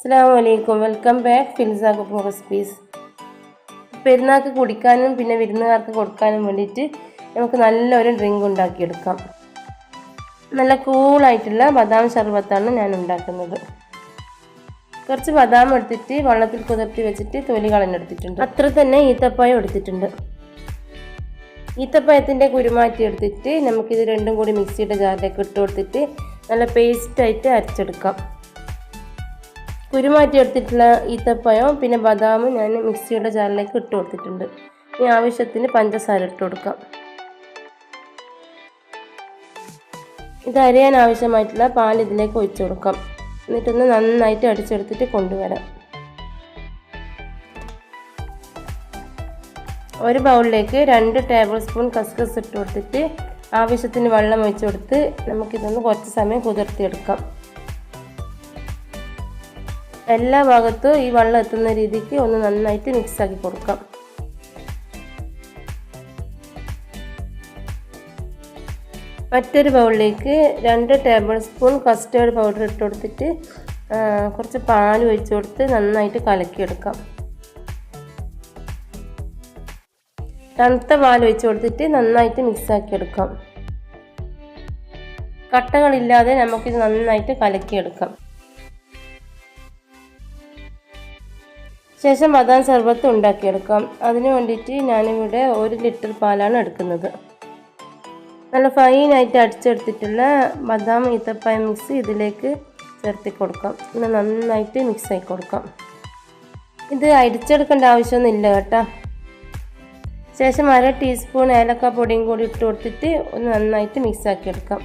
അസ്സാം വലൈക്കും welcome back Filsa cooking recipes പെരുന്നാൾക്ക് കുടിക്കാനും പിന്നെ വിരുന്നുകാർക്ക് കൊടുക്കാനും വേണ്ടിയിട്ട് നമുക്ക് നല്ലൊരു ഡ്രിങ്ക് ഉണ്ടാക്കിയെടുക്കാം. നല്ല കൂളായിട്ടുള്ള ബദാം ശർബത്താണ് ഞാൻ ഉണ്ടാക്കുന്നത്. കുറച്ച് ബദാം എടുത്തിട്ട് വെള്ളത്തിൽ കുതിർത്തി വെച്ചിട്ട് തൊലി കളഞ്ഞെടുത്തിട്ടുണ്ട്. അത്ര തന്നെ ഈത്തപ്പായം എടുത്തിട്ടുണ്ട്. ഈത്തപ്പഴത്തിന്റെ കുരുമാറ്റി എടുത്തിട്ട് നമുക്കിത് രണ്ടും കൂടി മിക്സിയുടെ ജാറിലേക്ക് ഇട്ട് കൊടുത്തിട്ട് നല്ല പേസ്റ്റായിട്ട് അരച്ചെടുക്കാം. കുരുമാറ്റി എടുത്തിട്ടുള്ള ഈത്തപ്പഴം പിന്നെ ബദാമും ഞാൻ മിക്സിയുടെ ജാറിലേക്ക് ഇട്ട് കൊടുത്തിട്ടുണ്ട്. ഇനി ആവശ്യത്തിന് പഞ്ചസാര ഇട്ട് കൊടുക്കാം. ഇത് അരയാൻ ആവശ്യമായിട്ടുള്ള പാൽ ഇതിലേക്ക് ഒഴിച്ചു കൊടുക്കാം. എന്നിട്ടൊന്ന് നന്നായിട്ട് അടിച്ചെടുത്തിട്ട് കൊണ്ടുവരാം. ഒരു ബൗളിലേക്ക് രണ്ട് ടേബിൾ സ്പൂൺ കസ്കസ് ഇട്ട് കൊടുത്തിട്ട് ആവശ്യത്തിന് വെള്ളം ഒഴിച്ചു കൊടുത്ത് നമുക്കിതൊന്ന് കുറച്ച് സമയം കുതിർത്തിയെടുക്കാം. എല്ലാ ഭാഗത്തും ഈ വെള്ളം എത്തുന്ന രീതിക്ക് ഒന്ന് നന്നായിട്ട് മിക്സ് ആക്കി കൊടുക്കാം. മറ്റൊരു ബൗളിലേക്ക് രണ്ട് ടേബിൾ സ്പൂൺ കസ്റ്റേർഡ് പൗഡർ ഇട്ട് കൊടുത്തിട്ട് കുറച്ച് പാൽ ഒഴിച്ച് കൊടുത്ത് നന്നായിട്ട് കലക്കിയെടുക്കാം. തണുത്ത പാൽ ഒഴിച്ച് കൊടുത്തിട്ട് നന്നായിട്ട് മിക്സാക്കി എടുക്കാം. കട്ടകളില്ലാതെ നമുക്കിത് നന്നായിട്ട് കലക്കിയെടുക്കാം. ശേഷം ബദാം സർബത്ത് ഉണ്ടാക്കിയെടുക്കാം. അതിന് വേണ്ടിയിട്ട് ഞാനിവിടെ ഒരു ലിറ്റർ പാലാണ് എടുക്കുന്നത്. നല്ല ഫൈനായിട്ട് അടിച്ചെടുത്തിട്ടുള്ള ബദാം ഈത്തപ്പായ മിക്സ് ഇതിലേക്ക് ചേർത്തി കൊടുക്കാം. പിന്നെ നന്നായിട്ട് മിക്സ് ആയി കൊടുക്കാം. ഇത് അടിച്ചെടുക്കേണ്ട ആവശ്യമൊന്നുമില്ല കേട്ടോ. ശേഷം അര ടീസ്പൂൺ ഏലക്ക പൊടിയും കൂടി ഇട്ട് കൊടുത്തിട്ട് ഒന്ന് നന്നായിട്ട് മിക്സ് ആക്കി എടുക്കാം.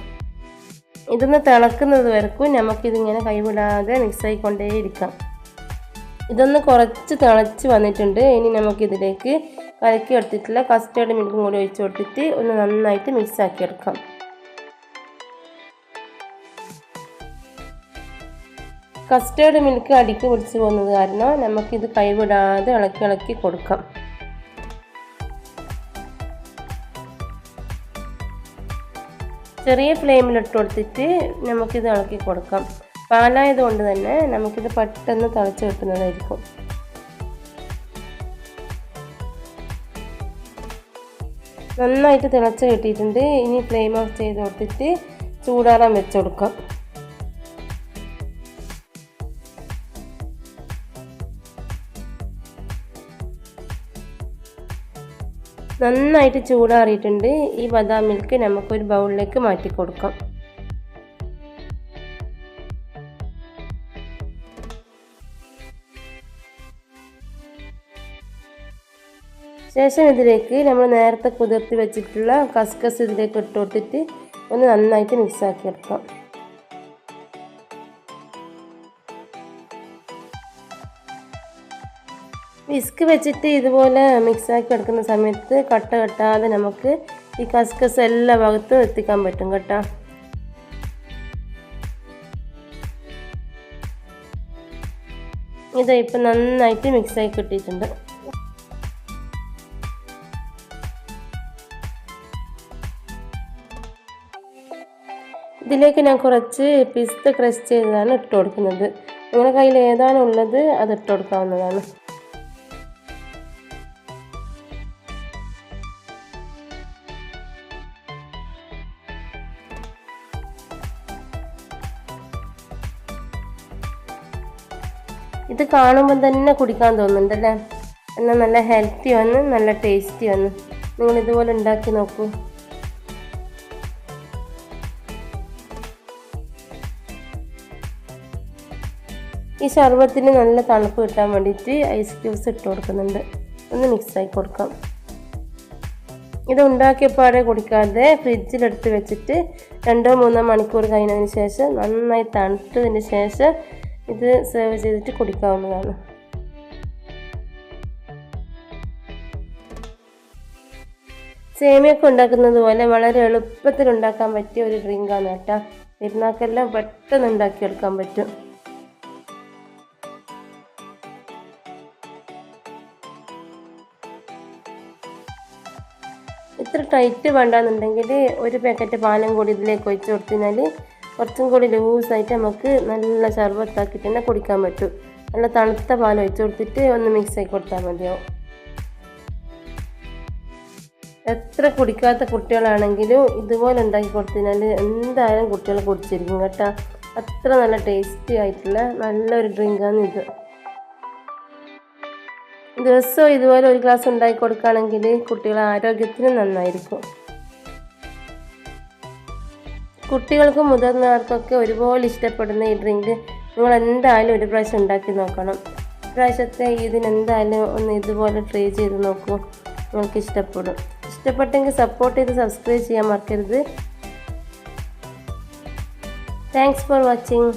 ഇതൊന്ന് തിളക്കുന്നത് വരക്കും. നമുക്കിതിങ്ങനെ കൈവിടാതെ മിക്സ് ആയിക്കൊണ്ടേയിരിക്കാം. ഇതൊന്ന് കുറച്ച് തിളച്ച് വന്നിട്ടുണ്ട്. ഇനി നമുക്കിതിലേക്ക് കലക്കി എടുത്തിട്ടുള്ള കസ്റ്റേർഡ് മിൽക്കും കൂടി ഒഴിച്ച് കൊടുത്തിട്ട് ഒന്ന് നന്നായിട്ട് മിക്സ് ആക്കി എടുക്കാം. കസ്റ്റേർഡ് മിൽക്ക് അടിക്ക് പിടിച്ച് പോകുന്നത് കാരണം നമുക്കിത് കൈവിടാതെ ഇളക്കി ഇളക്കി കൊടുക്കാം. ചെറിയ ഫ്ലെയിമിലിട്ട് കൊടുത്തിട്ട് നമുക്കിത് ഇളക്കി കൊടുക്കാം. പാലായത് കൊണ്ട് തന്നെ നമുക്കിത് പെട്ടെന്ന് തിളച്ച് കിട്ടുന്നതായിരിക്കും. നന്നായിട്ട് തിളച്ച് കിട്ടിയിട്ടുണ്ട്. ഇനി ഫ്ലെയിം ഓഫ് ചെയ്ത് കൊടുത്തിട്ട് ചൂടാറാൻ വെച്ച് കൊടുക്കാം. നന്നായിട്ട് ചൂടാറിയിട്ടുണ്ട്. ഈ ബദാം മിൽക്ക് നമുക്കൊരു ബൗളിലേക്ക് മാറ്റി കൊടുക്കാം ശേഷം ഇതിലേക്ക് നമ്മൾ നേരത്തെ കുതിർത്തി വെച്ചിട്ടുള്ള കസ്കസ് ഇതിലേക്ക് ഇട്ട് കൊടുത്തിട്ട് ഒന്ന് നന്നായിട്ട് മിക്സ് ആക്കി എടുക്കാം. വിസ്ക് വെച്ചിട്ട് ഇതുപോലെ മിക്സ് ആക്കി എടുക്കുന്ന സമയത്ത് കട്ട കെട്ടാതെ നമുക്ക് ഈ കസ്കസ് എല്ലാ ഭാഗത്തും എത്തിക്കാൻ പറ്റും കേട്ടോ. ഇത് ഇപ്പം നന്നായിട്ട് മിക്സ് ആയി കിട്ടിയിട്ടുണ്ട്. ഇതിലേക്ക് ഞാൻ കുറച്ച് പിസ്ത ക്രഷ് ചെയ്തതാണ് ഇട്ട് കൊടുക്കുന്നത്. നിങ്ങളുടെ കയ്യിൽ ഏതാണ് ഉള്ളത് അത് ഇട്ട് കൊടുക്കാവുന്നതാണ്. ഇത് കാണുമ്പോൾ തന്നെ കുടിക്കാൻ തോന്നുന്നുണ്ടല്ലേ? എന്നാൽ നല്ല ഹെൽത്തി വന്ന് നല്ല ടേസ്റ്റി വന്ന്. നിങ്ങൾ ഇതുപോലെ ഉണ്ടാക്കി നോക്കൂ. ഈ ശർബത്തിന് നല്ല തണുപ്പ് കിട്ടാൻ വേണ്ടിയിട്ട് ഐസ് ക്യൂബ്സ് ഇട്ട് കൊടുക്കുന്നുണ്ട്. ഒന്ന് മിക്സ് ആക്കി കൊടുക്കാം. ഇത് ഉണ്ടാക്കിയപ്പാടെ കുടിക്കാതെ ഫ്രിഡ്ജിലെടുത്ത് വെച്ചിട്ട് രണ്ടോ മൂന്നോ മണിക്കൂർ കഴിഞ്ഞതിന് ശേഷം നന്നായി തണുത്തതിന് ശേഷം ഇത് സെർവ് ചെയ്തിട്ട് കുടിക്കാവുന്നതാണ്. സേമിയൊക്കെ ഉണ്ടാക്കുന്നത് പോലെ വളരെ എളുപ്പത്തിൽ ഉണ്ടാക്കാൻ പറ്റിയ ഒരു ഡ്രിങ്കാണ് കേട്ടോ. പെരുന്നാക്കെല്ലാം പെട്ടെന്ന് ഉണ്ടാക്കിയെടുക്കാൻ പറ്റും. ഇത്ര ടൈറ്റ് വേണ്ടാന്നുണ്ടെങ്കിൽ ഒരു പാക്കറ്റ് പാലും കൂടി ഇതിലേക്ക് ഒഴിച്ച് കൊടുത്തു കഴിഞ്ഞാൽ കുറച്ചും കൂടി ലൂസായിട്ട് നമുക്ക് നല്ല ശർബത്താക്കി തന്നെ കുടിക്കാൻ പറ്റും. നല്ല തണുത്ത പാൽ ഒഴിച്ച് കൊടുത്തിട്ട് ഒന്ന് മിക്സ് ആക്കി കൊടുത്താൽ മതിയാവും. എത്ര കുടിക്കാത്ത കുട്ടികളാണെങ്കിലും ഇതുപോലെ ഉണ്ടാക്കി കൊടുത്തതിനാൽ എന്തായാലും കുട്ടികൾ കുടിച്ചിരിക്കും കേട്ടോ. അത്ര നല്ല ടേസ്റ്റി ആയിട്ടുള്ള നല്ലൊരു ഡ്രിങ്കാണ് ഇത്. ദിവസവും ഇതുപോലെ ഒരു ഗ്ലാസ് ഉണ്ടാക്കി കൊടുക്കുകയാണെങ്കിൽ കുട്ടികളെ ആരോഗ്യത്തിന് നന്നായിരിക്കും. കുട്ടികൾക്കും മുതിർന്നവർക്കൊക്കെ ഒരുപോലെ ഇഷ്ടപ്പെടുന്ന ഈ ഡ്രിങ്ക് നിങ്ങൾ എന്തായാലും ഒരു പ്രാവശ്യം ഉണ്ടാക്കി നോക്കണം. പ്രാവശ്യത്തെ ഇതിനെന്തായാലും ഒന്ന് ഇതുപോലെ ട്രൈ ചെയ്ത് നോക്കൂ. നിങ്ങൾക്ക് ഇഷ്ടപ്പെടും. ഇഷ്ടപ്പെട്ടെങ്കിൽ സപ്പോർട്ട് ചെയ്ത് സബ്സ്ക്രൈബ് ചെയ്യാൻ മറക്കരുത്. Thanks for watching